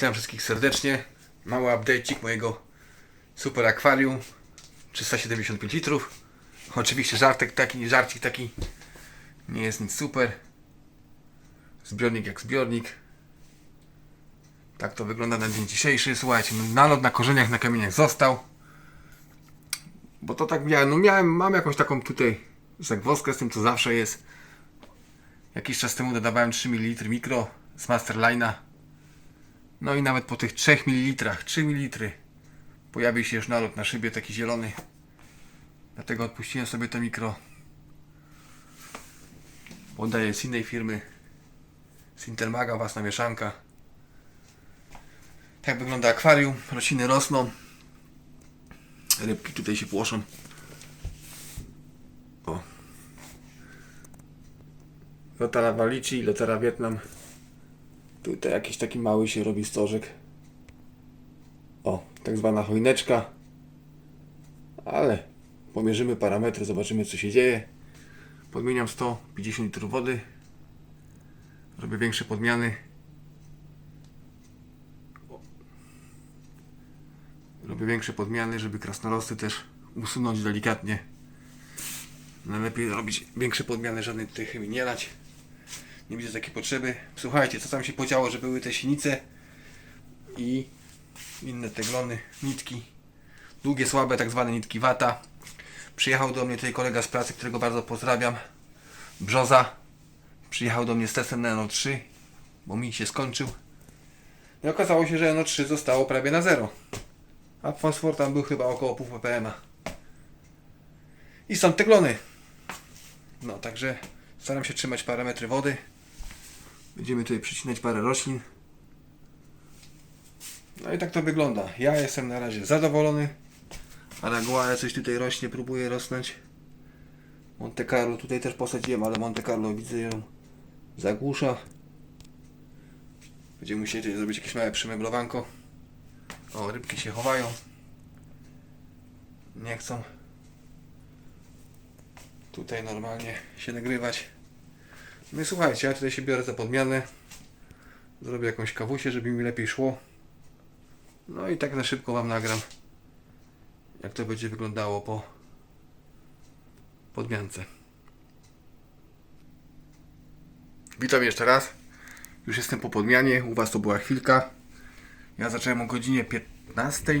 Witam wszystkich serdecznie. Mały update'ik mojego super akwarium. 375 litrów. Oczywiście żartek taki, żarcik taki. Nie jest nic super. Zbiornik jak zbiornik. Tak to wygląda na dzień dzisiejszy. Słuchajcie, no, nalot na korzeniach, na kamieniach został. Bo to tak miałem, no miałem, mam jakąś taką tutaj zagwozdkę z tym, co zawsze jest. Jakiś czas temu dodawałem 3 ml mikro z Masterline'a. No i nawet po tych 3 ml, 3 ml pojawił się już nalot na szybie taki zielony. Dlatego odpuściłem sobie to mikro. Oddaję z innej firmy. Z Intermaga, własna mieszanka. Tak wygląda akwarium. Rośliny rosną. Rybki tutaj się płoszą. O. Lotara Walici, Lotara Wietnam. Tutaj jakiś taki mały się robi stożek. O, tak zwana choineczka. Ale pomierzymy parametry, zobaczymy co się dzieje. Podmieniam 150 litrów wody. Robię większe podmiany. Robię większe podmiany, żeby krasnolosty też usunąć delikatnie. Najlepiej robić większe podmiany, żadnej tutaj chemii nie lać. Nie widzę takiej potrzeby. Słuchajcie, co tam się podziało, że były te sinice i inne teglony, nitki. Długie, słabe, tak zwane nitki wata. Przyjechał do mnie tutaj kolega z pracy, którego bardzo pozdrawiam. Brzoza. Przyjechał do mnie z testem na NO3, bo mi się skończył. I okazało się, że NO3 zostało prawie na zero. A fosfor tam był chyba około pół ppm. I są teglony. No, także staram się trzymać parametry wody. Będziemy tutaj przycinać parę roślin. No i tak to wygląda. Ja jestem na razie zadowolony. Araguaja coś tutaj rośnie, próbuje rosnąć. Monte Carlo tutaj też posadziłem, ale Monte Carlo widzę ją zagłusza. Będziemy musieli zrobić jakieś małe przemeblowanko. O, rybki się chowają. Nie chcą tutaj normalnie się nagrywać. No i słuchajcie, ja tutaj się biorę za podmianę. Zrobię jakąś kawusię, żeby mi lepiej szło. No i tak na szybko Wam nagram, jak to będzie wyglądało po podmiance. Witam jeszcze raz. Już jestem po podmianie. U Was to była chwilka. Ja zacząłem o godzinie 15. Nie,